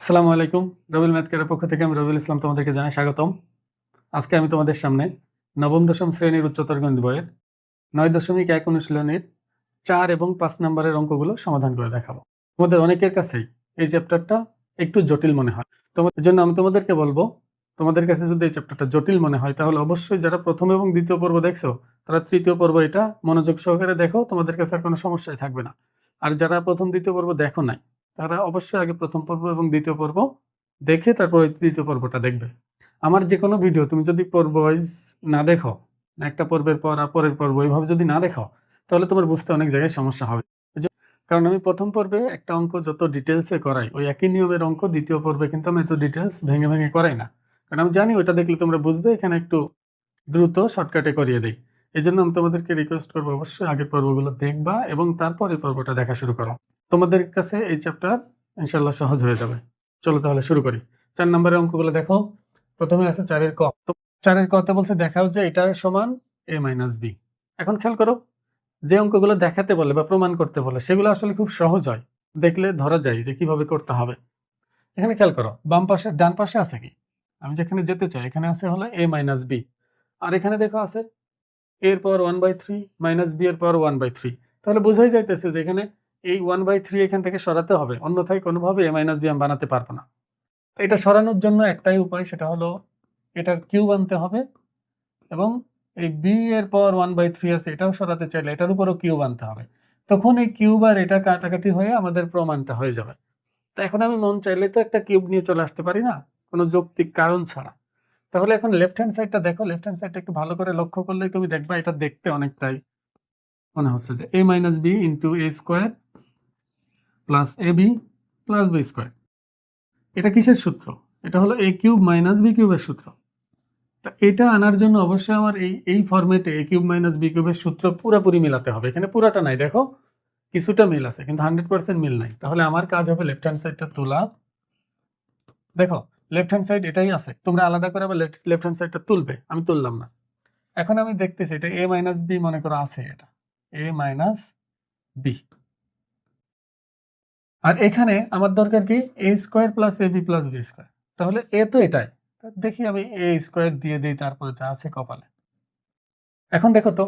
আসসালামু আলাইকুম। রবিল ম্যাথকের পক্ষ থেকে আমি রবিউল ইসলাম তোমাদেরকে জানাই স্বাগতম। আজকে আমি তোমাদের সামনে নবম দশম শ্রেণির উচ্চতর গণিত বইয়ের নয় দশমিক এক অনুশীলনীর চার এবং পাঁচ নম্বরের অঙ্কগুলো সমাধান করে দেখাবো। তোমাদের অনেকের কাছেই এই চ্যাপ্টারটা একটু জটিল মনে হয়। তোমাদের জন্য আমি তোমাদেরকে বলব, তোমাদের কাছে যদি এই চ্যাপ্টারটা জটিল মনে হয়, তাহলে অবশ্যই যারা প্রথম এবং দ্বিতীয় পর্ব দেখছ, তারা তৃতীয় পর্ব এটা মনোযোগ সহকারে দেখো, তোমাদের কাছে আর কোনো সমস্যাই থাকবে না। আর যারা প্রথম দ্বিতীয় পর্ব দেখো নাই তারা অবশ্যই আগে প্রথম পর্ব এবং দ্বিতীয় পর্ব দেখে তারপর তৃতীয় পর্বটা দেখবে। আমার যে কোনো ভিডিও তুমি যদি পর্ব ওয়াইজ না দেখো, একটা পর্বের পর আর পরের পর্ব এইভাবে যদি না দেখো, তাহলে তোমার বুঝতে অনেক জায়গায় সমস্যা হবে। কারণ আমি প্রথম পর্বে একটা অঙ্ক যত ডিটেলসে করাই, ওই একই নিয়মের অঙ্ক দ্বিতীয় পর্বে কিন্তু আমি এত ডিটেলস ভেঙে ভেঙে করাই না। কারণ আমি জানি ওটা দেখলে তোমরা বুঝবে, এখানে একটু দ্রুত শর্টকাটে করিয়ে দেই। এই জন্য আমি তোমাদেরকে রিকোয়েস্ট করব অবশ্যই আগের পর্বগুলো দেখবা এবং তারপর এই পর্বটা দেখা শুরু করো। তোমাদের কাছে এই চ্যাপ্টার ইনশাল্লাহ সহজ হয়ে যাবে। চলো তাহলে শুরু করি। চার নম্বরের অঙ্কগুলো দেখো। প্রথমে আছে চারের ক। চারের কতে বলছে দেখাও যে এটা সমান এ মাইনাস বি এখন খেয়াল করো, যে অঙ্কগুলো দেখাতে বলে বা প্রমাণ করতে বলে, সেগুলো আসলে খুব সহজ হয়। দেখলে ধরা যায় যে কীভাবে করতে হবে। এখানে খেয়াল করো, বাম পাশে ডান পাশে আছে কি? আমি যেখানে যেতে চাই, এখানে আছে হলো এ মাইনাস বি আর এখানে দেখো আছে এর পর one by three minus B এর পর ওয়ান বাই থ্রি তাহলে বোঝাই যাইতেছে যে এখানে এই ওয়ান বাই থ্রি এখান থেকে সরাতে হবে, অন্যথায় কোনোভাবে এ মাইনাস বি আমি বানাতে পারব না। তো এটা সরানোর জন্য একটাই উপায়, সেটা হলো এটার কিউব আনতে হবে এবং এই বি এর পর ওয়ান বাই থ্রি আছে, এটাও সরাতে চাইলে এটার উপরও কিউব আনতে হবে। তখন এই কিউব আর এটা কাটাকাটি হয়ে আমাদের প্রমাণটা হয়ে যাবে। তো এখন আমি মন চাইলে তো একটা কিউব নিয়ে চলে আসতে পারি না, কোনো যৌক্তিক কারণ ছাড়া। তাহলে এখন লেফট হ্যান্ড সাইডটা দেখো লেফট হ্যান্ড সাইডটা একটু ভালো করে লক্ষ্য করলে তুমি দেখবা এটা দেখতে অনেকটাই মনে হচ্ছে যে A minus B into A square plus A B plus B square এটা কিসের সূত্র? এটা হলো এ কিউব মাইনাস বি কিউবের সূত্র। তা এটা আনার জন্য অবশ্যই আমার এই এই ফরম্যাটে এ কিউব মাইনাস বি কিউবের সূত্র পুরোপুরি মিলাতে হবে। এখানে পুরাটা নাই, দেখো, কিছুটা মিল আছে, কিন্তু হান্ড্রেড পার্সেন্ট মিল নাই। তাহলে আমার কাজ হবে লেফট হ্যান্ড সাইডটা তোলা। দেখো লেফট হ্যান্ড সাইড এটাই আছে। তোমরা আলাদা করে আবার লেফট হ্যান্ড সাইডটা তুলবে, আমি তুললাম না। এখন আমি দেখতেছি এটা এ মাইনাস বি মনে করো আছে এটা। এ মাইনাস বি আর এখানে আমার দরকার কি? A square plus A B plus B square তাহলে এ তো এটাই। দেখি আমি এ স্কোয়ার দিয়ে দিই, তারপরে যা আছে কপালে। এখন দেখো তো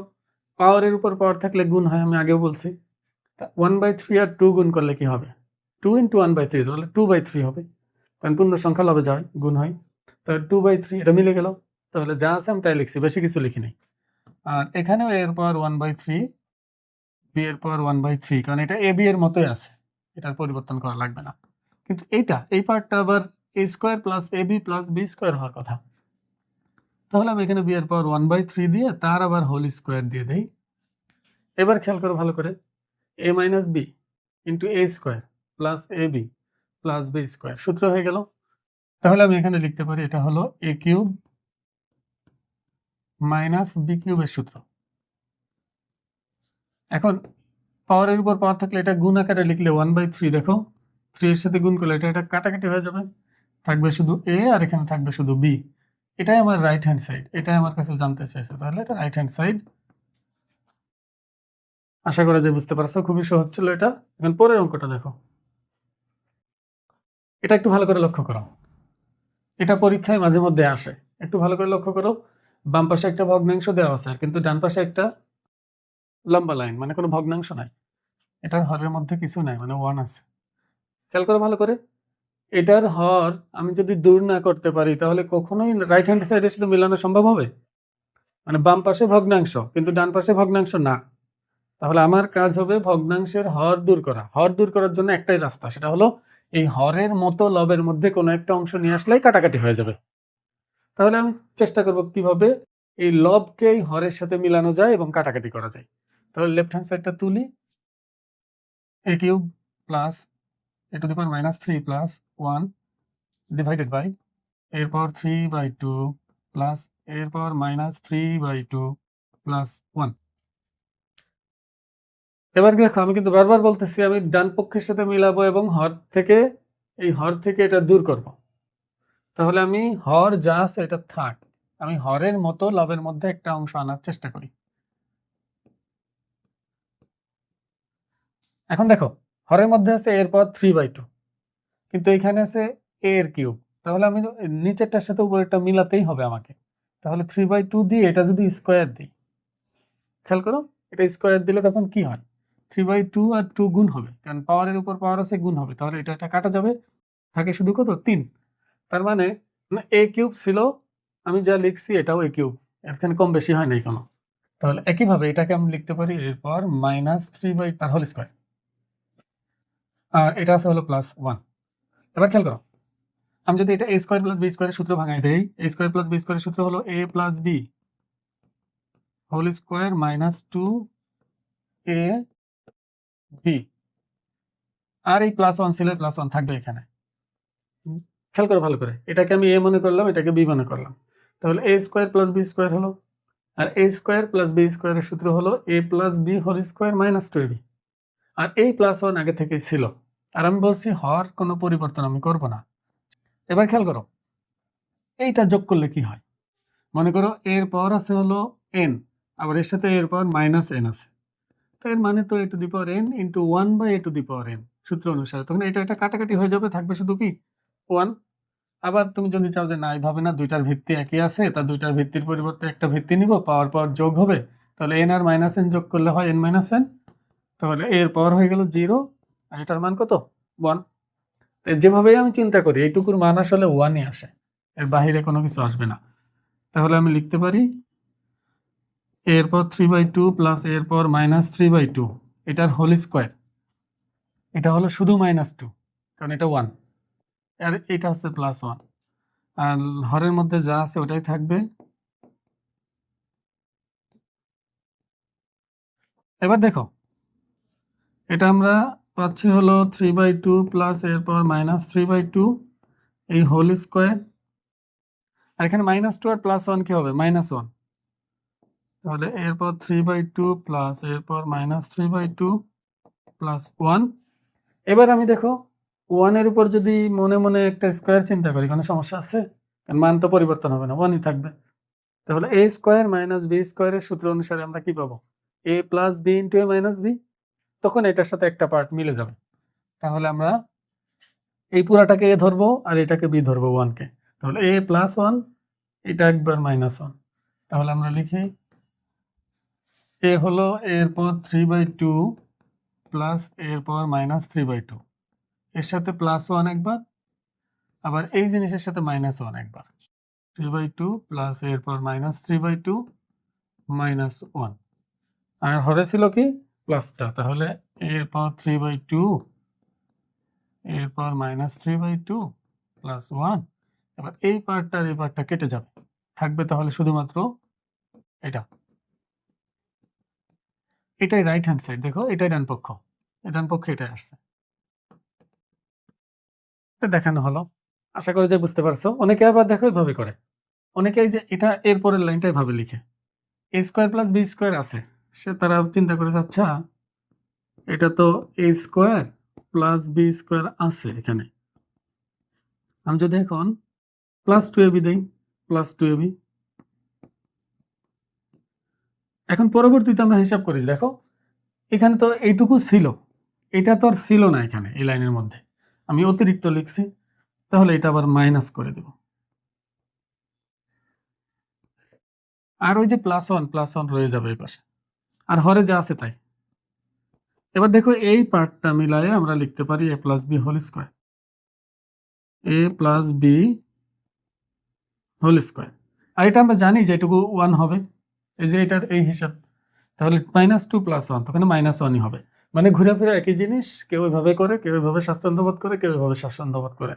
পাওয়ারের উপর পাওয়ার থাকলে গুণ হয়, আমি আগেও বলছি। ওয়ান বাই থ্রি আর টু গুণ করলে কি হবে? Two into one by three তাহলে টু বাই থ্রি হবে। কারণ পূর্ণ সংখ্যা লবে যায়, গুণ হয়। তাহলে টু বাই থ্রি এটা মিলে গেল। তাহলে যা আছে আমি তাই লিখছি, বেশি কিছু লিখি নাই। আর এখানেও এর পর ওয়ান বাই থ্রি বি এর পর ওয়ান বাই থ্রি কারণ এটা এ বি এর মতোই আছে। এটার পরিবর্তন করা লাগবে না। কিন্তু এইটা, এই পার্টটা আবার A square plus A B plus B square হওয়ার কথা। তাহলে আমি এখানে বি এর পর ওয়ান বাই থ্রি দিয়ে তার আবার হোল স্কোয়ার দিয়ে দেই। এবার খেয়াল করো ভালো করে। A minus B into A square plus A B plus B square সূত্র হয়ে গেল। তাহলে আমি এখানে লিখতে পারি এটা হলো এ কিউব মাইনাস বি কিউবের সূত্র। এখন পাওয়ারের উপর পাওয়ার থাকলে এটা গুণ আকারে লিখলে ওয়ান বাই থ্রি দেখো। থ্রি এর সাথে গুণ করলে এটা এটা কাটাকাটি হয়ে যাবে। থাকবে শুধু এ আর এখানে থাকবে শুধু বি এটাই আমার রাইট হ্যান্ড সাইড এটাই আমার কাছে জানতে চাইছে। তাহলে এটা রাইট হ্যান্ড সাইড আশা করা যায় বুঝতে পারছ, খুবই সহজ ছিল এটা। এখন পরের অঙ্কটা দেখো। এটা একটু ভালো করে লক্ষ্য করো। এটা পরীক্ষায় মাঝে মধ্যে আসে। একটু ভালো করে লক্ষ্য করো। বাম পাশে একটা ভগ্নাংশ দেওয়া আছে আর কিন্তু ডান পাশে একটা লম্বা লাইন মানে কোনো ভগ্নাংশ নাই। এটার হরের মধ্যে কিছু নাই মানে ওয়ান আছে। খেয়াল করো ভালো করে। এটার হর আমি যদি দূর না করতে পারি, তাহলে কখনোই রাইট হ্যান্ড সাইডের সাথে মেলানো সম্ভব হবে? মানে বাম পাশে ভগ্নাংশ, কিন্তু ডান পাশে ভগ্নাংশ না। তাহলে আমার কাজ হবে ভগ্নাংশের হর দূর করা। হর দূর করার জন্য একটাই রাস্তা, সেটা হলো এই হরের মতো লবের মধ্যে কোনো একটা অংশ নিয়ে আসলেই কাটাকাটি হয়ে যাবে। তাহলে আমি চেষ্টা করব কীভাবে এই লবকে এই হরের সাথে মিলানো যায় এবং কাটাকাটি করা যায়। তাহলে লেফট হ্যান্ড সাইডটা তুলি। A cube plus A to the power minus three plus one divided by এর power three by two plus এর power minus three by two plus one এবার দেখো, আমি কিন্তু বারবার বলতেছি, আমি ডান পক্ষের সাথে মিলাবো এবং হর থেকে, এই হর থেকে এটা দূর করব। তাহলে আমি হর যা আছে এটা থাক, আমি হরের মতো লবের মধ্যে একটা অংশ আনার চেষ্টা করি। এখন দেখো, হরের মধ্যে আছে এরপর থ্রি বাই টু কিন্তু এখানে আছে এ এর কিউব তাহলে আমি নিচেরটার সাথে উপরেরটা মিলাতেই হবে আমাকে। তাহলে থ্রি বাই টু দিয়ে এটা যদি স্কোয়ার দিই, খেয়াল করো, এটা স্কোয়ার দিলে তখন কি হয়? থ্রি বাই টু আর টু গুণ হবে। কারণ পাওয়ারের উপর পাওয়ার আছে, গুণ হবে। তাহলে এটা এটা কাটা যাবে, থাকে শুধু কত? তিন। তার মানে এ কিউব ছিল, আমি যা লিখছি এটাও এ কিউব এখানে কম বেশি হয় নাই কোনো। তাহলে একইভাবে এটাকে আমি লিখতে পারি, এরপর মাইনাস থ্রি বাই তার হোল স্কোয়ার আর এটা আছে হলো প্লাস ওয়ান এবার খেয়াল করো, আমি যদি এটা এ স্কোয়ার প্লাস বি স্কোয়ারের সূত্র ভাঙাই দেই এ স্কোয়ার প্লাস বি স্কোয়ারের সূত্র হলো A plus B whole square minus two A B আর এই প্লাস ওয়ান ছিল প্লাস ওয়ান থাকবে এখানে। খেয়াল করো ভালো করে। এটাকে আমি এ মনে করলাম, এটাকে বি মনে করলাম। তাহলে A square plus B square হলো। আর এ স্কোয়ার প্লাস বি স্কোয়ারের সূত্র হলো A plus B whole square minus two B আর এই প্লাস ওয়ান আগে থেকেই ছিল। আর আমি বলছি, হওয়ার কোনো পরিবর্তন আমি করব না। এবার খেয়াল করো। এইটা যোগ করলে কি হয়? মনে করো, এর পাওয়ার আছে হলো এন আবার এর সাথে এর পাওয়ার মাইনাস এন আছে। এর মানে তো A to the power N into one by A to the power N সূত্র অনুসারে। তখন এটা একটা কাটাকাটি হয়ে যাবে, থাকবে শুধু কি? ওয়ান আবার তুমি যদি চাও যে না, এইভাবে না, দুইটার ভিত্তি একই আছে, তা দুইটার ভিত্তির পরিবর্তে একটা ভিত্তি নিব পাওয়ার পাওয়ার যোগ হবে। তাহলে এন আর মাইনাস এন যোগ করলে হয় এন মাইনাস এন তাহলে এর পাওয়ার হয়ে গেল জিরো আর এটার মান কত? ওয়ান যেভাবেই আমি চিন্তা করি, এইটুকুর মান আসলে ওয়ানই আসে, এর বাহিরে কোনো কিছু আসবে না। তাহলে আমি লিখতে পারি এরপর থ্রি বাই টু প্লাস এরপর মাইনাস থ্রি বাই টু এটার হোল স্কোয়ার এটা হলো শুধু মাইনাস টু কারণ এটা ওয়ান আর এটা হচ্ছে প্লাস ওয়ান আর হরের মধ্যে যা আছে ওটাই থাকবে। এবার দেখো, এটা আমরা পাচ্ছি হলো থ্রি বাই টু প্লাস এরপর মাইনাস থ্রি বাই টু এই হোল স্কোয়ার আর এখানে মাইনাস টু আর প্লাস ওয়ান কি হবে? মাইনাস ওয়ান তাহলে এরপর থ্রি বাই টু প্লাস এরপর minus three by two plus one এবার আমি দেখো ওয়ানের উপর যদি মনে মনে একটা স্কোয়ার চিন্তা করি, কোনো সমস্যা আছে? কারণ মান তো পরিবর্তন হবে না ওয়ানই থাকবে। তাহলে এ স্কোয়ার মাইনাস বি স্কোয়ারের সূত্র অনুসারে আমরা কি পাবো? A plus B into A minus B তখন এটার সাথে একটা পার্ট মিলে যাবে। তাহলে আমরা এই পুরাটাকে এ ধরবো আর এটাকে বি ধরবো ওয়ানকে তাহলে এ প্লাস ওয়ান এটা একবার মাইনাস ওয়ান তাহলে আমরা লিখি এ হলো এরপর থ্রি বাই টু প্লাস এরপর মাইনাস থ্রি বাই টু এর সাথে প্লাস ওয়ান একবার, আবার এই জিনিসের সাথে মাইনাস ওয়ান একবার। থ্রি বাই টু প্লাস এরপর minus three by two minus one আর হরে ছিল কি? প্লাসটা তাহলে এরপর থ্রি বাই টু এরপর minus three by two plus one এবার এই পার্টটা আর এই পার্টটা কেটে যাবে। থাকবে তাহলে শুধুমাত্র এটা। এটাই রাইট হ্যান্ড সাইড দেখো, এটাই ডান পক্ষ। ডান পক্ষে এটাই আসছে। দেখানো হলো। আশা করি যে বুঝতে পারছ। অনেকে আবার দেখো এভাবে করে। অনেকে যে এটা এর পরের লাইনটা এভাবে লিখে। A square plus B square আছে। সে তারা চিন্তা করে আচ্ছা এটা তো A square plus B square আছে এখানে। আমি যদি এখন প্লাস টু এবি দেই plus two A A B এখন পরবর্তীতে আমরা হিসাব করি দেখো, এখানে তো এইটুকু ছিল। এটা তো আর ছিল না এখানে, এই লাইনের মধ্যে। আমি অতিরিক্ত লিখছি, তাহলে এটা আবার মাইনাস করে দেব। আর ওই যে প্লাস ওয়ান প্লাস ওয়ান রয়ে যাবে এই পাশে। আর হরে যা আছে তাই। এবার দেখো এই পার্টটা মিলায়ে আমরা লিখতে পারি A plus B whole square A plus B whole square আর এটা আমরা জানি যে এটুকু ওয়ান হবে। এই যে এটার এই হিসাব, তাহলে মাইনাস টু প্লাস ওয়ান তখন মাইনাস ওয়ানই হবে। মানে ঘুরে ফিরে একই জিনিস, কেউ এভাবে করে, কেউ এভাবে স্বাচ্ছন্দ্যবোধ করে, কেউ এভাবে স্বাচ্ছন্দ্যবোধ করে।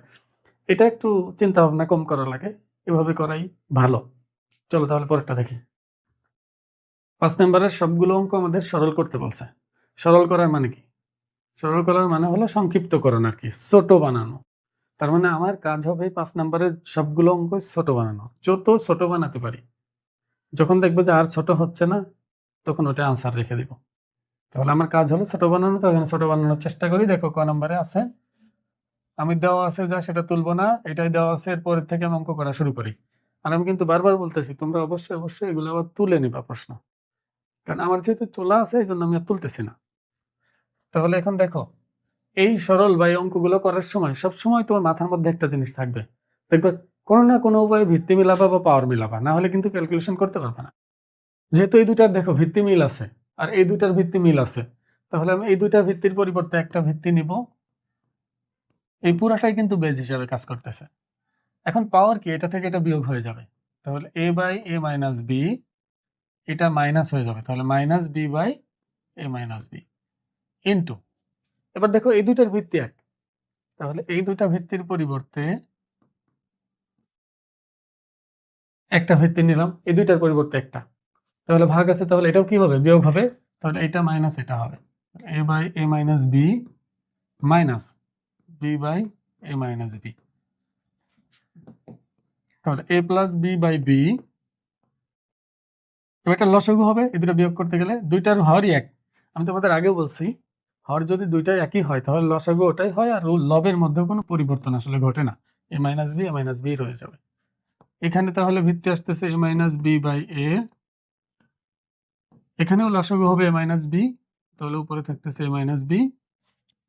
এটা একটু চিন্তা ভাবনা কম করা লাগে, এভাবে করাই ভালো। চলো তাহলে পরেরটা দেখি। পাঁচ নম্বরের সবগুলো অঙ্ক আমাদের সরল করতে বলছে। সরল করার মানে কি? সরল করার মানে হলো সংক্ষিপ্তকরণ আর কি, ছোট বানানো। তার মানে আমার কাজ হবে পাঁচ নম্বরের সবগুলো অঙ্ক ছোট বানানো। যত ছোট বানাতে পারি যখন দেখব যে আর ছোট হচ্ছে না, তখন ওটা আনসার রেখে দিব। তাহলে আমার কাজ হলো ছোট বানানো, তো এখানে ছোট বানানোর চেষ্টা করি। দেখো ক নম্বরে আছে। আমি দেওয়া আছে যা, সেটা তুলবো না, এটাই দেওয়া আছে এরপরের থেকে আমি অঙ্ক করা শুরু করি। আর আমি কিন্তু বারবার বলতেছি, তোমরা অবশ্যই অবশ্যই এগুলো আবার তুলে নিবা প্রশ্ন। কারণ আমার যেহেতু তোলা আছে, এই জন্য আমি আর তুলতেছি না। তাহলে এখন দেখো, এই সরল বা এই অঙ্কগুলো করার সময় সব সময় তোমার মাথার মধ্যে একটা জিনিস থাকবে। দেখবে কোনো না কোনো উপায়ে ভিত্তি মিলাবা বা পাওয়ার মিলাবা, না হলে কিন্তু ক্যালকুলেশন করতে পারবে না। যেহেতু এই দুটার দেখো ভিত্তি মিল আছে, আর এই দুটার ভিত্তি মিল আছে, তাহলে আমি এই দুটার ভিত্তির পরিবর্তে একটা ভিত্তি নিব। এই পুরাটাই কিন্তু বেজ হিসাবে কাজ করতেছে। এখন পাওয়ার কি? এটা থেকে এটা বিয়োগ হয়ে যাবে। তাহলে A by A minus B এটা মাইনাস হয়ে যাবে। তাহলে minus B by A minus B into এবার দেখো এই দুটার ভিত্তি এক। তাহলে এই দুটা ভিত্তির পরিবর্তে একটা ভিত্তি নিলাম, এই দুইটার পরিবর্তে একটা। তাহলে ভাগ আছে, তাহলে এটাও কি হবে? বিয়োগ হবে, তাহলে এটা মাইনাস এটা হবে। A by A minus B minus B by A minus B তাহলে A plus B by B এবার একটা লসগু হবে, এই দুটো বিয়োগ করতে গেলে দুইটার হরই এক। আমি তোমাদের আগে বলছি, হর যদি দুইটাই একই হয়, তাহলে লসাগু ওটাই হয়, আর লবের মধ্যে কোনো পরিবর্তন আসলে ঘটে না। A minus B A minus B রয়ে যাবে। এখানে তাহলে ভিত্তি আসতেছে A minus B by A এখানেও লসাগু হবে এ মাইনাস বি তাহলে উপরে থাকতেছে এ মাইনাস বি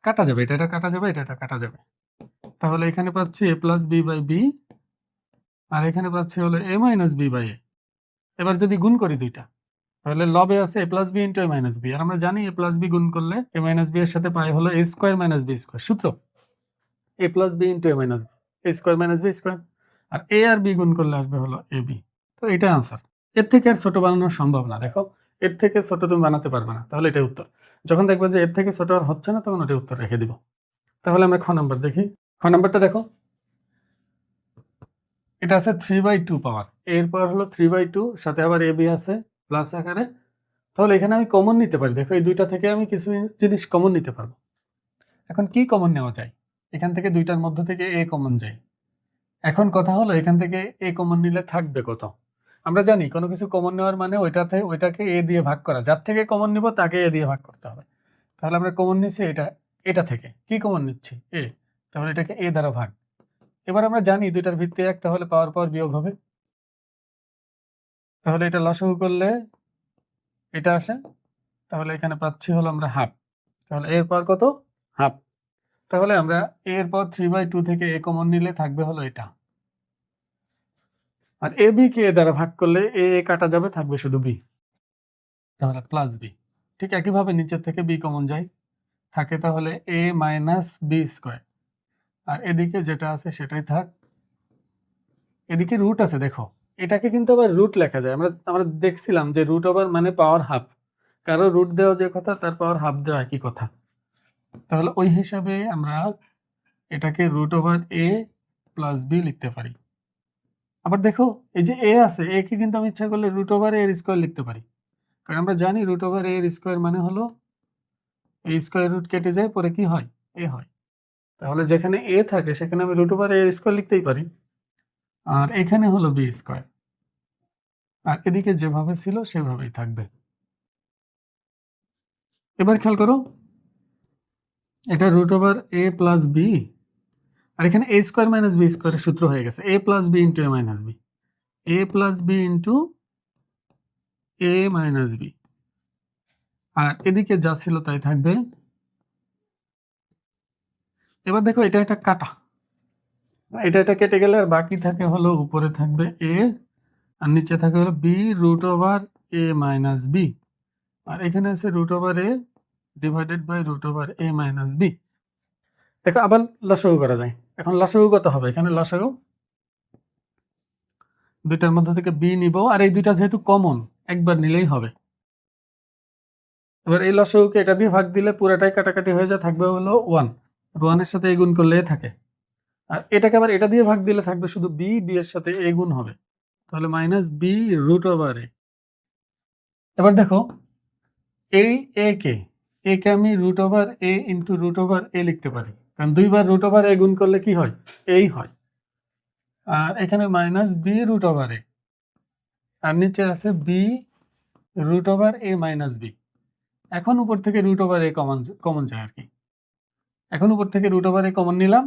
কাটা যাবে, এটা এটা কাটা যাবে, এটা এটা কাটা যাবে। তাহলে এখানে পাচ্ছি A plus B by B আর এখানে পাচ্ছি হলো A minus B by A এবার যদি গুণ করি দুইটা, তাহলে লবে আছে A plus B into A minus B আর আমরা জানি এ প্লাস বি গুণ করলে এ মাইনাস বি এর সাথে পাই হলো A square minus B square সূত্র A plus B into A minus B A square minus B square R A আর বি গুণ করলে আসবে হলো এ বি তো এটা আনসার এর থেকে আর ছোট বানানো সম্ভব না। দেখো, এর থেকে ছোট তুমি বানাতে পারবে না। তাহলে এটাই উত্তর। যখন দেখবে যে এর থেকে ছোট আর হচ্ছে না, তখন ওটাই উত্তর রেখে দিব। তাহলে আমরা খ নাম্বার দেখি। খ নাম্বারটা দেখো। এটা আছে থ্রি বাই টু পাওয়ার এরপর হলো থ্রি বাই টু সাথে আবার এ বি আছে প্লাস আকারে। তাহলে এখানে আমি কমন নিতে পারি। দেখো, এই দুইটা থেকে আমি কিছু জিনিস কমন নিতে পারব। এখন কি কমন নেওয়া যায়? এখান থেকে দুইটার মধ্য থেকে এ কমন যায়। এখন কথা হলো এখান থেকে এ কমন নিলে থাকবে কত আমরা জানি কোনো কিছু কমন নেওয়ার মানে ওইটাতে, ওইটাকে এ দিয়ে ভাগ করা। যার থেকে কমন নিব তাকে এ দিয়ে ভাগ করতে হবে। তাহলে আমরা কমন নিচ্ছি এটা এটা থেকে। কি কমন নিচ্ছি? এ। তাহলে এটাকে এ দ্বারা ভাগ। এবার আমরা জানি দুইটার ভিত্তি এক, তাহলে পাওয়ার পাওয়ার বিয়োগ হবে। তাহলে এটা লসগু করলে এটা আসে। তাহলে এখানে পাচ্ছি হলো আমরা হাফ তাহলে এর পর কত? হাফ তাহলে আমরা এর পর থ্রি বাই টু থেকে এ কমন নিলে থাকবে হলো এটা। আর এ বি কে দ্বারা ভাগ করলে এ এ কাটা যাবে, থাকবে শুধু বি তাহলে প্লাস বি ঠিক একইভাবে নিচের থেকে বি কমন যায়। থাকে তাহলে এ মাইনাস বি স্কোয়ার আর এদিকে যেটা আছে সেটাই থাক। এদিকে রুট আছে, দেখো। এটাকে কিন্তু আবার রুট লেখা যায়। আমরা আমরা দেখছিলাম যে রুট ওভার মানে পাওয়ার হাফ কারও রুট দেওয়া যে কথা, তার পাওয়ার হাফ দেওয়া একই কথা। তাহলে ওই হিসাবে আমরা এটাকে root over A plus B লিখতে পারি। আবার দেখো, এই যে এ আছে এ কে কিন্তু আমি ইচ্ছা করলে রুট ওভার এর স্কোয়ার লিখতে পারি। কারণ আমরা জানি রুট ওভার এর স্কোয়ার মানে হলো এই স্কোয়ার রুট কেটে যায়, পরে কি হয়? এ হয়। তাহলে যেখানে এ থাকে, সেখানে আমি রুট ওভার এর স্কোয়ার লিখতেই পারি। আর এখানে হলো বি স্কোয়ার আর এদিকে যেভাবে ছিল, সেভাবেই থাকবে। এবার খেয়াল করো, এটা root over a plus b আর এখানে এ স্কোয়ার মাইনাস বি স্কোয়ারের সূত্র হয়ে গেছে। A plus b into a minus b a plus b into a minus b আর এদিকে যা ছিল তাই থাকবে। এবার দেখো এটা একটা কাটা। এটা এটা কেটে গেলে আর বাকি থাকে হলো উপরে থাকবে এ আর নিচে থাকে হলো b root over a minus b আর এখানে আছে root over a divided by root over a minus b দেখো আবার লসাগু করা যায়। এখন লসাগু কত হবে? এখানে লসাগু? দুইটার মধ্যে থেকে বি নিব। আর এই দুইটা যেহেতু কমন একবার নিলেই হবে। এবার এই লসাগুকে এটা দিয়ে ভাগ দিলে পুরাটাই কাটাকাটি হয়ে যায়, থাকবে হলো ওয়ান ওয়ানের সাথে এ গুণ করলে থাকে। আর এটাকে আবার এটা দিয়ে ভাগ দিলে থাকবে শুধু বি বি এর সাথে এ গুণ হবে। তাহলে minus b root over a এবার দেখো, এই এ কে এ কে আমি root over a into root over a লিখতে পারি। কারণ দুইবার রুট ওভার এ গুণ করলে কি হয়? এই হয়। আর এখানে minus b root over a আর নিচে আছে b root over a minus b এখন উপর থেকে root over a common common যায় আর কি। এখন উপর থেকে রুট ওভার এ কমন নিলাম।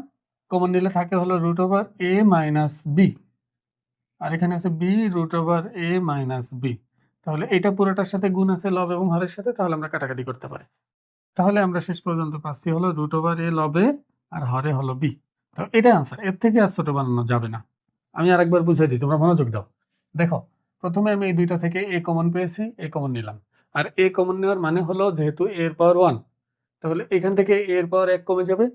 কমন নিলে থাকে হলো root over a minus b আর এখানে আছে b root over a minus b তাহলে এটা পুরোটার সাথে গুণ আছে লব এবং হরের সাথে, তাহলে আমরা কাটাকাটি করতে পারি। তাহলে আমরা শেষ পর্যন্ত পাচ্ছি হলো রুট ওভার এ লবে আর হরে হলো বি তো এটা আনসার এর থেকে আর ছোট বানানো যাবে না। আমি আরেকবার বুঝাই দিই, তোমরা মনোযোগ দাও। দেখো, প্রথমে আমি এই দুইটা থেকে এ কমন পেয়েছি এ কমন নিলাম। আর এ কমন নেওয়ার মানে হলো যেহেতু এর পাওয়ার ওয়ান তাহলে এখান থেকে এর পাওয়ার এক কমে যাবে।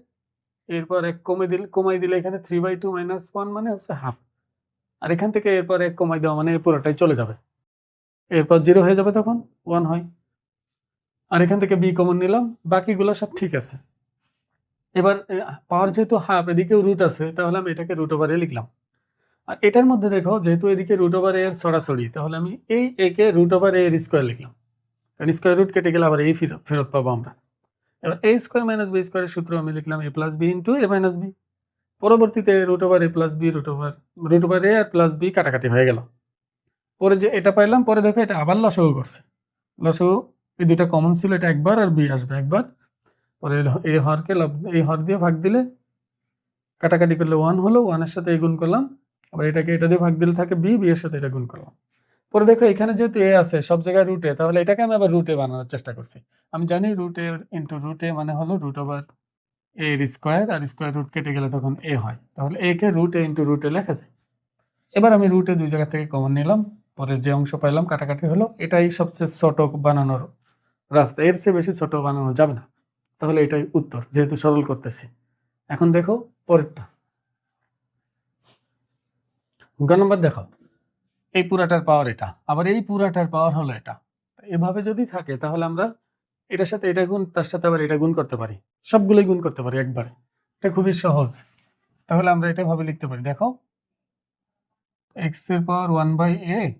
এরপর এক কমে দিলে, কমাই দিলে এখানে three by two minus one মানে হচ্ছে হাফ আর এখান থেকে এরপর এক কমাই দেওয়া মানে পুরোটাই চলে যাবে। এরপর জিরো হয়ে যাবে তখন ওয়ান হয়। আর এখান থেকে বি কমন নিলাম, বাকিগুলো সব ঠিক আছে। এবার পাওয়ার যেহেতু হাফ এদিকেও রুট আছে, তাহলে আমি এটাকে রুট ওভারে লিখলাম। আর এটার মধ্যে দেখো, যেহেতু এদিকে রুট ওভার এর সরাসরি, তাহলে আমি এই একে রুট ওভার এর স্কোয়ার লিখলাম। কারণ স্কোয়ার রুট কেটে গেলে আবার এই ফেরত ফেরত পাবো আমরা। এবার এ স্কোয়ার মাইনাস বি স্কোয়ারের সূত্র আমি লিখলাম a plus b into a minus b পরবর্তীতে root over a plus b root over root over a R plus B কাটাকাটি হয়ে গেল। পরে যে এটা পাইলাম, পরে দেখো এটা আবার লসগু করছে। লসগু এই দুইটা কমন ছিল, এটা একবার আর বি আসবে একবার। পরে এই হরকে এই হর দিয়ে ভাগ দিলে কাটাকাটি করলে ওয়ান হলো ওয়ানের সাথে এই গুণ করলাম। আবার এটাকে এটা দিয়ে ভাগ দিলে থাকে বি বি এর সাথে এটা গুণ করলাম। পরে দেখো এখানে যেহেতু এ আছে, সব জায়গায় রুটে তাহলে এটাকে আমি আবার রুটে বানানোর চেষ্টা করছি। আমি জানি রুটে ইন্টু রুট মানে হলো রুট ওভার এ এর স্কোয়ার আর স্কোয়ার রুট কেটে গেলে তখন এ হয়। তাহলে এ কে রুট ইন্টু রুট লেখা যায়। এবার আমি রুটে দুই জায়গা থেকে কমন নিলাম। পরে যে অংশ পাইলাম কাটাকাটি হলো, এটাই সবচেয়ে ছোট বানানোর রাস্তা, এর চেয়ে বেশি ছোট বানানো যাবে না। তাহলে এটাই উত্তর, যেহেতু সরল করতেছি। এখন দেখো পরেরটা। গ নম্বর দেখো। এই পুরাটার পাওয়ার এটা, আবার এই পুরাটার পাওয়ার হলো এটা। এভাবে যদি থাকে, তাহলে আমরা এটার সাথে এটা গুণ, তার সাথে আবার এটা গুণ করতে পারি। সবগুলোই গুণ করতে পারি একবারে। এটা খুবই সহজ। তাহলে আমরা এটা ভাবে লিখতে পারি। দেখো এক্সের পাওয়ার ওয়ান বাই এ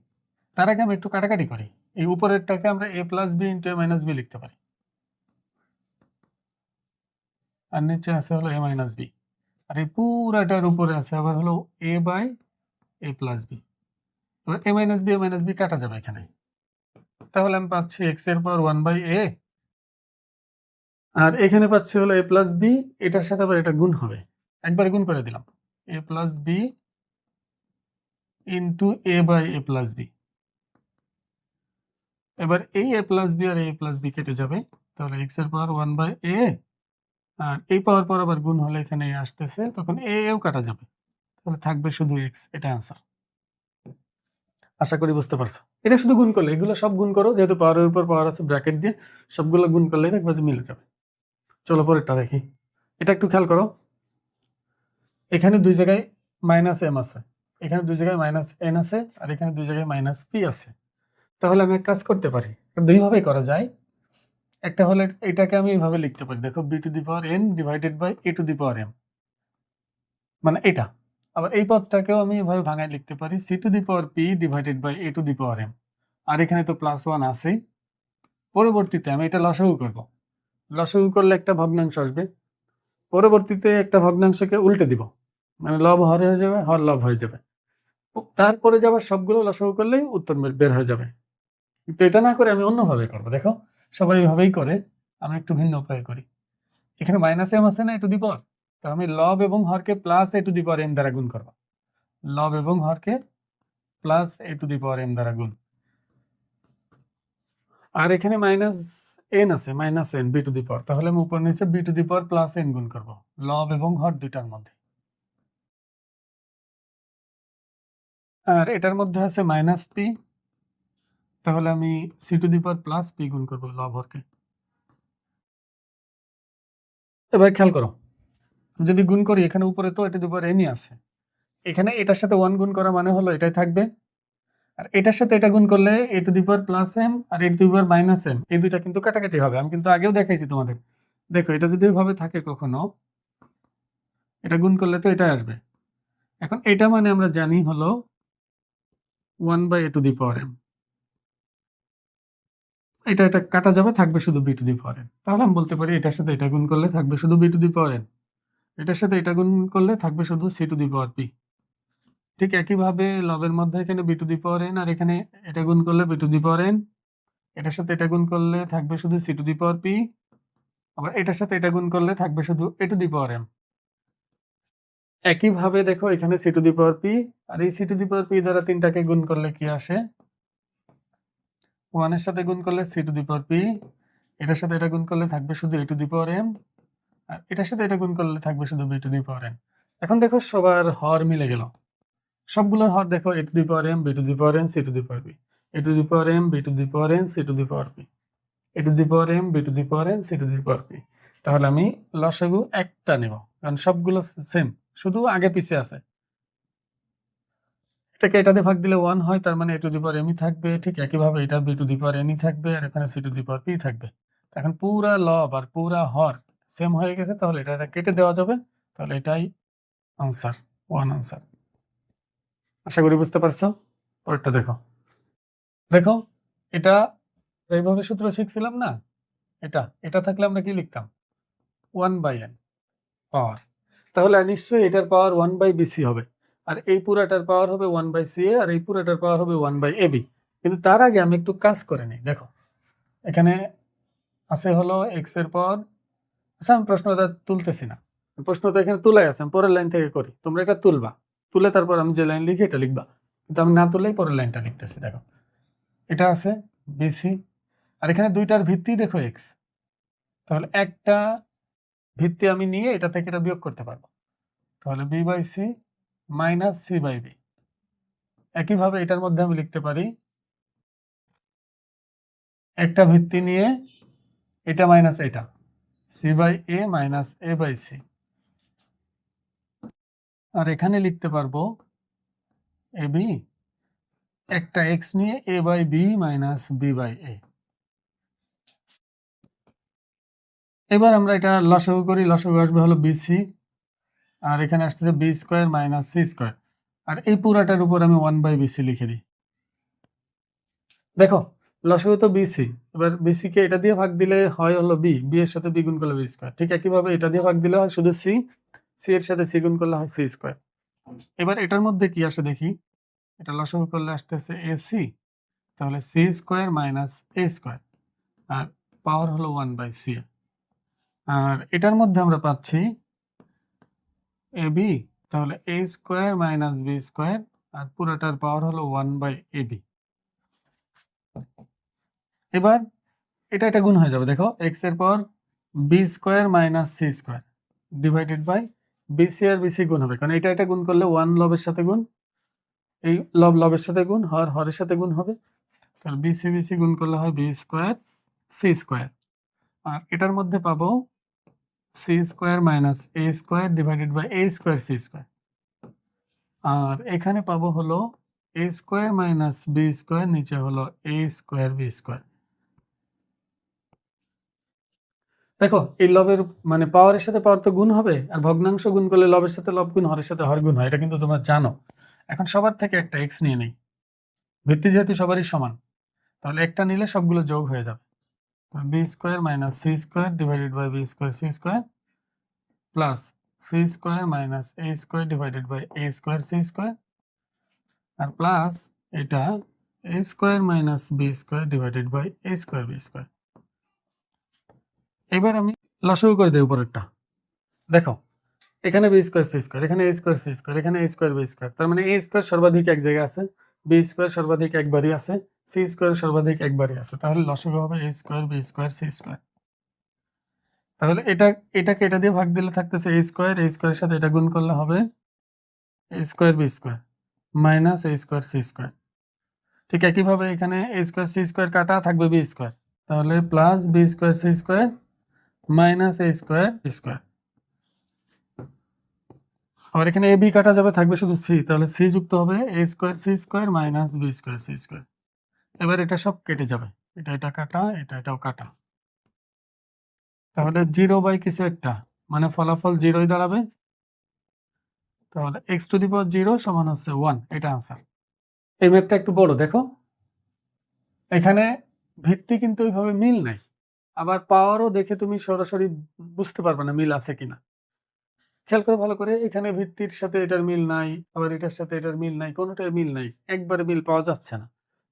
তার আগে আমি একটু কাটাকাটি করি। এই উপরেরটাকে আমরা a plus b into a minus b লিখতে পারি। আর নিচে আছে হলো এ মাইনাস বি আর এই পুরাটার উপরে আছে আবার হলো a by a plus b এবার a minus b a minus b কাটা যাবে এখানে। তাহলে আমি পাচ্ছি এক্সের পাওয়ার ওয়ান বাই এ আর এখানে পাচ্ছি হলো এ প্লাস বি এটার সাথে আবার এটা গুণ হবে। একবারে গুণ করে দিলাম। A plus b into a by a plus b এবার এই এ প্লাস বি আর এ প্লাস বি কেটে যাবে। তাহলে এক্সের পাওয়ার ওয়ান বাই এ আর এই পাওয়ার পর আবার গুণ হলে এখানে আসতেছে, তখন এ এও কাটা যাবে। তাহলে থাকবে শুধু এক্স এটা অ্যান্সার আশা করি বুঝতে পারছ। এটা শুধু গুণ করলে, এগুলো সব গুণ করো, যেহেতু পাওয়ারের উপর পাওয়ার আছে ব্র্যাকেট দিয়ে, সবগুলো গুণ করলেই দেখবে যে মিলে যাবে। চলো পরেরটা দেখি। এটা একটু খেয়াল করো। এখানে দুই জায়গায় মাইনাস এম আছে। এখানে দুই জায়গায় মাইনাস এন আছে, আর এখানে দুই জায়গায় মাইনাস পি আছে। তাহলে আমি এক কাজ করতে পারি। দুইভাবেই করা যায়। একটা হলে এটাকে আমি এইভাবে লিখতে পারি। দেখো b to the power n divided by a to the power m মানে এটা। আবার এই পদটাকেও আমি এভাবে ভাঙায় লিখতে পারি। C to the power p divided by a to the power m আর এখানে তো প্লাস ওয়ান আছেই। পরবর্তীতে আমি এটা লসাগু করব। লসাগু করলে একটা ভগ্নাংশ আসবে। পরবর্তীতে একটা ভগ্নাংশকে উল্টে দিব। মানে লব হর হয়ে যাবে, হর লব হয়ে যাবে। তারপরে যাবার সবগুলো লসাগু করলেই উত্তর বের হয়ে যাবে। কিন্তু এটা না করে আমি অন্যভাবে করব। দেখো, সবাই এভাবেই করে, আমি একটু ভিন্ন উপায়ে করি। এখানে মাইনাস এম আছে না, এ টু দি পাওয়ার তো আমি লব এবং হরকে plus a to the power m দ্বারা গুণ করব। লব এবং হরকে plus a to the power m দ্বারা গুণ। আর এখানে মাইনাস এন আছে minus n b to the power তাহলে আমি উপর নিচে b to the power plus n গুণ করব লব এবং হর দুইটার মধ্যে। আর এটার মধ্যে আছে মাইনাস পি তাহলে আমি c to the power plus p গুণ করব লব হরকে এবার খেয়াল করো যদি গুণ করি, এখানে উপরে তো এটা দুবার এনই আছে। এখানে এটার সাথে ওয়ান গুণ করা মানে হলো এটাই থাকবে। আর এটার সাথে এটা গুণ করলে a to the power plus m R a to the minus m এই দুইটা কিন্তু কাটাকাটি হবে। আমি কিন্তু আগেও দেখাইছি তোমাদের। দেখো, এটা যদি এভাবে থাকে কখনো, এটা গুণ করলে তো এটাই আসবে। এখন এটা মানে আমরা জানি হলো one by a to the power m এটা এটা কাটা যাবে, থাকবে শুধু b to the power n তাহলে আমি বলতে পারি, এটার সাথে এটা গুণ করলে থাকবে শুধু b to the power n এটার সাথে এটা গুণ করলে থাকবে শুধু c to the power p ঠিক একইভাবে লবের মধ্যে এখানে b to the power n আর এখানে এটা গুণ করলে b to the power n এটার সাথে এটা গুণ করলে থাকবে শুধু c to the power p আবার এটার সাথে এটা গুণ করলে থাকবে শুধু এ টু দি পাওয়ার এম একইভাবে দেখো এখানে c to the power p আর এই c to the power p দ্বারা তিনটাকে গুণ করলে কি আসে? ওয়ানের সাথে গুণ করলে c to the power p এটার সাথে এটা গুণ করলে থাকবে শুধু এ to the power M R এটার সাথে এটা গুণ করলে থাকবে শুধু b to the power n এখন দেখো সবার হর মিলে গেল সবগুলোর হর দেখো a to the power m b to the power n c to the power b a to the power m b to the power n c to the power b a to the power m b to the power n c to the power b তাহলে আমি লসাগু একটা নেব কারণ সবগুলো same শুধু আগে পিছে আছে এটাকে এটাতে ভাগ দিলে ওয়ান হয়, তার মানে এ টু দি পাওয়ার এমই থাকবে। ঠিক একইভাবে এটা বি টু দি পাওয়ার এনই থাকবে আর এখানে c to the power p থাকবে। এখন পুরা লব আর পুরা হর সেম হয়ে গেছে, তাহলে এটা এটা কেটে দেওয়া যাবে। তাহলে এটাই আনসার ওয়ান আনসার আশা করি বুঝতে পারছ? পরেরটা দেখো। দেখো, এটা এইভাবে সূত্র শিখছিলাম না? এটা এটা থাকলে আমরা কি লিখতাম? ওয়ান বাই এন পাওয়ার তাহলে নিশ্চয়ই এটার পাওয়ার ওয়ান বাই বিসি হবে। আর এই পুরাটার পাওয়ার হবে ওয়ান বাই সি এ আর এই পুরাটার পাওয়ার হবে ওয়ান বাই এবি কিন্তু তার আগে আমি একটু কাজ করে নিই, দেখো। এখানে আছে হলো এক্সের পাওয়ার আচ্ছা আমি প্রশ্নটা তুলতেছি না। প্রশ্নটা এখানে তুলাই আছে, আমি পরের লাইন থেকে করি। তোমরা এটা তুলবা। তুলে তারপর আমি যে লাইন লিখি, এটা লিখবা। কিন্তু আমি না তুলেই পরের লাইনটা লিখতেছি, দেখো। এটা আছে বিসি আর এখানে দুইটার ভিত্তি দেখো এক্স তাহলে একটা ভিত্তি আমি নিয়ে এটা থেকে এটা বিয়োগ করতে পারব। তাহলে b by c minus c by b একইভাবে এটার মধ্যে আমি লিখতে পারি, একটা ভিত্তি নিয়ে এটা মাইনাস এটা c by a minus a by c আর এখানে লিখতে পারব এ বি একটা এক্স নিয়ে a by b minus b by a এবার আমরা এটা লসাগু করি, লসাগু আসবে হলো বিসি আর এখানে আসতেছে b square minus c square আর এই পুরাটার উপর আমি ওয়ান বাই বিসি লিখে দিই। দেখো, লসাগু তো বিসি এবার বিসি কে এটা দিয়ে ভাগ দিলে হয় হলো বি বি এর সাথে বি গুণ করলে বি স্কোয়ার ঠিক একইভাবে এটা দিয়ে ভাগ দিলে হয় শুধু সি সি এর সাথে সি গুণ করলে হয় সি স্কোয়ার এবার এটার মধ্যে কি আসে দেখি? এটা লসাগু করলে আসতেছে এ সি তাহলে c square minus a square R power হলো ওয়ান বাই সি আর এটার মধ্যে আমরা পাচ্ছি এ বি তাহলে a square minus b square আর পুরোটার পাওয়ার হলো ওয়ান বাই এ বি এবার এটা এটা গুণ হয়ে যাবে, দেখো এক্সের power b square minus c square divided by b c R BC গুণ হবে, কারণ এটা এটা গুণ করলে ওয়ান লবের সাথে গুণ, এই লব লবের সাথে গুণ, হর হরের সাথে গুণ হবে, তাহলে বিসি বিসি গুণ করলে হয় বি স্কোয়ার সি স্কোয়ার আর এটার মধ্যে পাবো c square minus a square divided by a square c square আর এখানে পাবো হলো a square minus b square নিচে হলো এ স্কোয়ার বি স্কোয়ার দেখো, এই লবের মানে পাওয়ারের সাথে পাওয়ার তো গুণ হবে, আর ভগ্নাংশ গুণ করলে লবের সাথে লব গুণ, হরের সাথে হর গুণ হয়, এটা কিন্তু তোমরা জানো। এখন সবার থেকে একটা এক্স নিয়ে নেই। ভিত্তি যেহেতু সবারই সমান, তাহলে একটা নিলে সবগুলো যোগ হয়ে যাবে। B square minus c square divided by b square c square plus c square minus a square divided by a square c square R plus এটা a square minus b square divided by a square b square এবার আমি লসাগু করে দেই উপরেরটা। দেখো, এখানে B square C square এখানে এ স্কোয়ার সি স্কোয়ার এখানে এ স্কোয়ার বি স্কোয়ার তার মানে এ স্কোয়ার সর্বাধিক এক জায়গায় আছে বি স্কোয়ার সর্বাধিক একবারই আছে সি স্কোয়ার সর্বাধিক একবারই আছে। তাহলে লসাগু হবে a square b square c square তাহলে এটা, এটাকে এটা দিয়ে ভাগ দিলে থাকতেছে এ স্কোয়ার এ স্কোয়ারের সাথে এটা গুণ করলে হবে a square b square minus a square c square ঠিক একইভাবে এখানে এ স্কোয়ার সি স্কোয়ার কাটা থাকবে বি স্কোয়ার তাহলে plus b square c square minus a square b square আবার এখানে এ বি কাটা যাবে, থাকবে শুধু সি তাহলে সি যুক্ত হবে a square c square minus b square c square এবার এটা সব কেটে যাবে। এটা এটা কাটা, এটা, এটাও কাটা। তাহলে জিরো বাই কিছু একটা মানে ফলাফল জিরোই দাঁড়াবে। তাহলে x to the power zero সমান হচ্ছে ওয়ান এটা আনসার এই ম্যাথটা একটু বড়, দেখো। এখানে ভিত্তি কিন্তু ওইভাবে মিল নাই। আবার পাওয়ারও দেখে তুমি সরাসরি বুঝতে পারবে না মিল আছে কিনা। খেয়াল করে ভালো করে, এখানে ভিত্তির সাথে এটার মিল নাই, আবার এটার সাথে এটার মিল নাই, কোনোটাই মিল নাই। একবারে মিল পাওয়া যাচ্ছে না।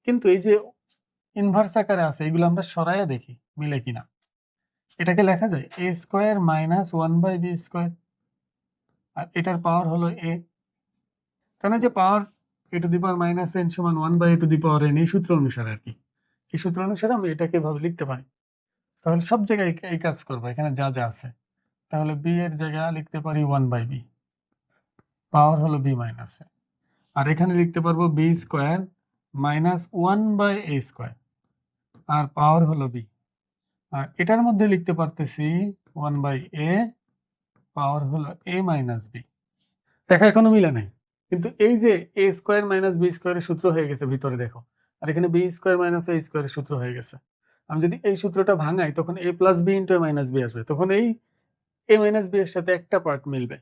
কিন্তু এই যে ইনভার্স আকারে আছে, এগুলো আমরা সরাইয়া দেখি, মিলে কিনা। এটাকে লেখা যায় a square minus one by b square আর এটার পাওয়ার হলো এ তাহলে যে power a to the power minus n সমান one by a to the power n এই সূত্র অনুসারে আর কি। এই সূত্র অনুসারে আমি এটাকে এভাবে লিখতে পারি। তাহলে সব জায়গায় এই কাজ করব, এখানে যা যা আছে। তাহলে বি এর জায়গা লিখতে পারি ওয়ান বাই বি পাওয়ার হলো বি মাইনাস আর এখানে লিখতে পারব b square minus one by a square, R power হলো বি। আর এটার মধ্যে লিখতে পারতেছি ওয়ান বাই এ, পাওয়ার হলো এ মাইনাস বি। দেখা, এখনও মিলে নাই। কিন্তু এই যে এ স্কোয়ার মাইনাস বি স্কোয়ারের সূত্র হয়ে গেছে ভিতরে, দেখো। আর এখানে বি স্কোয়ার মাইনাস এ স্কোয়ারের সূত্র হয়ে গেছে। আমি যদি এই সূত্রটা ভাঙাই, তখন a plus b into a minus b আসবে। তখন এই এ মাইনাস বি এর সাথে একটা পার্ট মিলবে।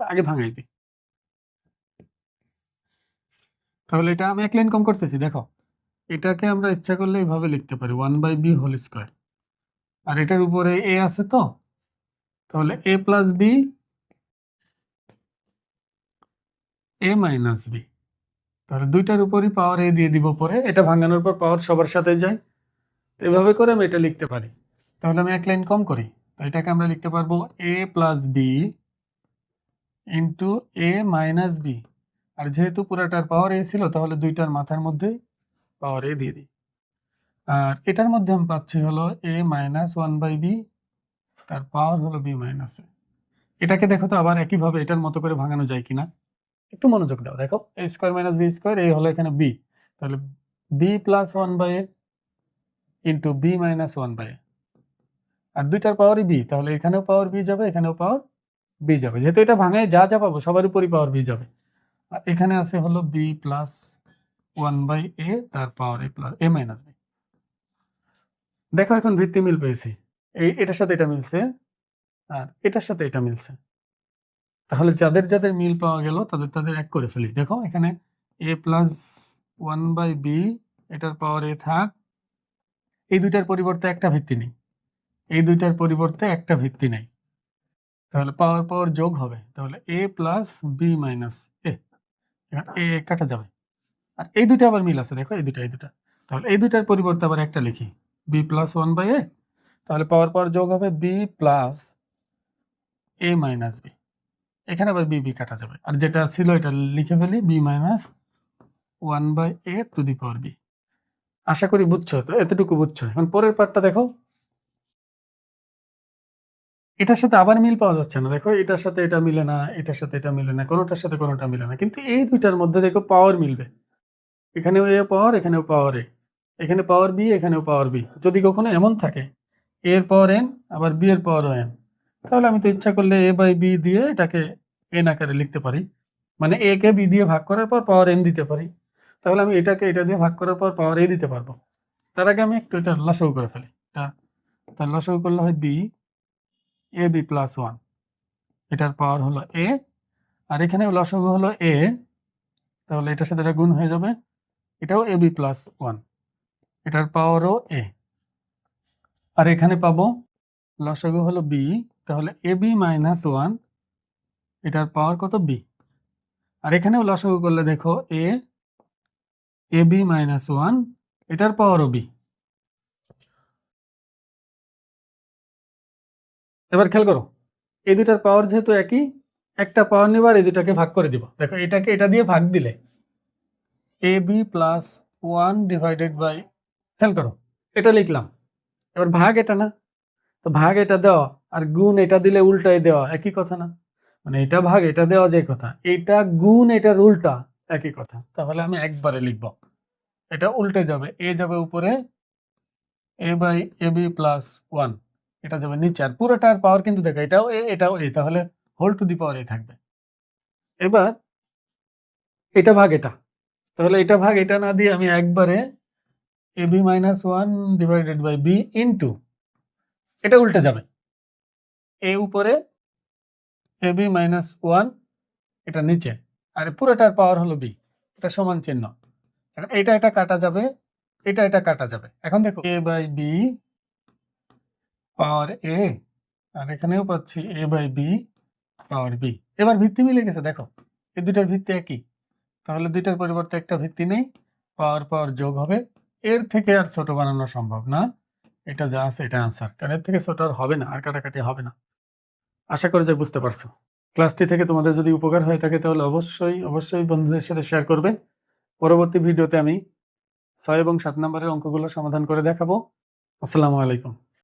তো আগে ভাঙাই দিই। তাহলে এটা আমি এক লাইন কম করতেছি, দেখো। এটাকে আমরা ইচ্ছা করলে এইভাবে লিখতে পারি one by b whole square আর এটার উপরে এ আছে তো? তাহলে a plus b a minus b তাহলে দুইটার উপরই পাওয়ার এ দিয়ে দিব পরে, এটা ভাঙানোর পর পাওয়ার সবার সাথে যায়। তো এভাবে করে আমি এটা লিখতে পারি। তাহলে আমি এক লাইন কম করি। তো এটাকে আমরা লিখতে পারব a plus b into a minus b আর যেহেতু পুরাটার পাওয়ার এ ছিল, তাহলে দুইটার মাথার মধ্যেই পাওয়ার এ দিয়ে দিই। আর এটার মধ্যে আমি পাচ্ছি হলো a minus one by b তার পাওয়ার হলো বি মাইনাস এ এটাকে দেখো তো আবার একইভাবে এটার মতো করে ভাঙানো যায় কিনা? একটু মনোযোগ দাও, দেখো। A square minus b square এই হলো এখানে বি তাহলে b plus one by a into b minus one by a আর দুইটার পাওয়ারই বি তাহলে এখানেও পাওয়ার বি যাবে, এখানেও পাওয়ার বি যাবে। যেহেতু এটা ভাঙায় যা যা পাবো সবার উপরই পাওয়ার বি যাবে। আর এখানে আছে হলো b plus one by a তার power a plus a minus b দেখো এখন ভিত্তি মিল পেয়েছি। এই, এটার সাথে এটা মিলছে আর এটার সাথে এটা মিলছে। তাহলে যাদের যাদের মিল পাওয়া গেল, তাদের তাদের এক করে ফেলি। দেখো এখানে a plus one by b এটার পাওয়ার এ থাক। এই দুইটার পরিবর্তে একটা ভিত্তি নেই। এই দুইটার পরিবর্তে একটা ভিত্তি নেই। তাহলে পাওয়ার পাওয়ার যোগ হবে। তাহলে a plus b minus a a কাটা যাবে। আর এই দুইটা আবার মিল আছে, দেখো এই দুইটা, এই দুটা তাহলে এই দুইটার পরিবর্তে আবার একটা লিখি। B plus one by a তাহলে পাওয়ার পাওয়ার যোগ হবে b plus a minus b এখানে আবার বি বি কাটা যাবে। আর যেটা ছিল এটা লিখে ফেলি b minus one by a to the power b আশা করি বুঝছ তো এতটুকু বুঝছ। এখন পরের পার্টটা দেখো। এটার সাথে আবার মিল পাওয়া যাচ্ছে না। দেখো, এটার সাথে এটা মিলে না, এটার সাথে এটা মিলে না, কোনোটার সাথে কোনোটা মিলে না। কিন্তু এই দুইটার মধ্যে দেখো পাওয়ার মিলবে। এখানেও এ পাওয়ার এখানেও পাওয়ার এ। এখানে পাওয়ার বি এখানেও পাওয়ার বি যদি কখনো এমন থাকে এর পাওয়ার এন আবার বি এর পাওয়ার এন তাহলে আমি তো ইচ্ছা করলে এ বাই বি দিয়ে এটাকে এন আকারে লিখতে পারি। মানে এ কে বি দিয়ে ভাগ করার পর পাওয়ার এন দিতে পারি। তাহলে আমি এটাকে এটা দিয়ে ভাগ করার পর পাওয়ার এ দিতে পারব। তার আগে আমি একটু এটা লসাগু করে ফেলি। এটা, তার লসাগু করলে হয় b a b plus one এটার পাওয়ার হলো এ আর এখানে লসাগু হলো এ তাহলে এটার সাথে এটা গুণ হয়ে যাবে। এটাও এ বি প্লাস ওয়ান এটার পাওয়ারও এ আর এখানে পাবো লসাগু হলো বি তাহলে এ বি মাইনাস ওয়ান এটার পাওয়ার কত বি আর এখানেও লসাগু করলে দেখো a a b minus one এটার পাওয়ারও বি এবার খেয়াল করো, এই দুটার পাওয়ার যেহেতু একই, একটা পাওয়ার নিবার এই দুটাকে ভাগ করে দিব। দেখো, এটাকে এটা দিয়ে ভাগ দিলে a b plus one divided by খেয়াল করো, এটা লিখলাম। এবার ভাগ এটা না? তো ভাগ এটা দেওয়া আর গুণ এটা দিলে উল্টাই দেওয়া একই কথা না? মানে এটা ভাগ, এটা দেওয়া যে কথা, এটা গুণ, এটার উল্টা একই কথা। তাহলে আমি একবারে লিখব। এটা উল্টে যাবে এ যাবে উপরে a by a b plus one এটা যাবে নিচে আর পুরোটার পাওয়ার কিন্তু দেখো, এটাও এ এটাও এ, তাহলে হোল টু দি পাওয়ার এ থাকবে। এবার এটা ভাগ এটা, তাহলে এটা ভাগ এটা না দিয়ে আমি একবারে a b minus one divided by b into এটা উল্টে যাবে। এ উপরে এ বি মাইনাস ওয়ান এটা নিচে, আর পুরোটার পাওয়ার হলো বি এটা সমান চিহ্ন। এখন এটা এটা কাটা যাবে, এটা এটা কাটা যাবে। এখন দেখো এ বাই বি পাওয়ার এ, আর এখানেও পাচ্ছি a by b power b. এবার ভিত্তি মিলে গেছে, দেখো, এই দুইটার ভিত্তি একই। তাহলে দুইটার পরিবর্তে একটা ভিত্তি নেই, পাওয়ার পাওয়ার যোগ হবে। এর থেকে আর ছোট বানানো সম্ভব না। এটা যা আছে, এটা আনসার কারণ এর থেকে ছোট আর হবে না, আর কাটাকাটি হবে না। আশা করি যে বুঝতে পারছ। ক্লাসটি থেকে তোমাদের যদি উপকার হয়ে থাকে, তাহলে অবশ্যই অবশ্যই বন্ধুদের সাথে শেয়ার করবে। পরবর্তী ভিডিওতে আমি ছয় এবং সাত নম্বরের অঙ্কগুলো সমাধান করে দেখাবো। আসসালামু আলাইকুম।